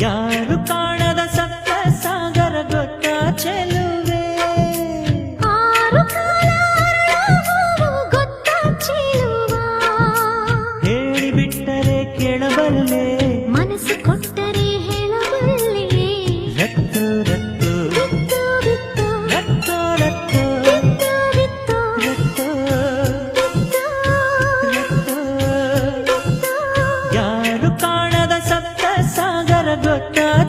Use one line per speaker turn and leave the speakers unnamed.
ಯಾರು ಕಾಣದ ಸಪ್ತ ಸಾಗರ ಗೊತ್ತ ಚೆಲುವೆ
ಆರು ಕಾಲಾರಳವು ಗೊತ್ತ ಚೆಲುವ
ಹೇಳಿಬಿಟ್ಟರೆ ಕೇಳಬಲ್ಲೆ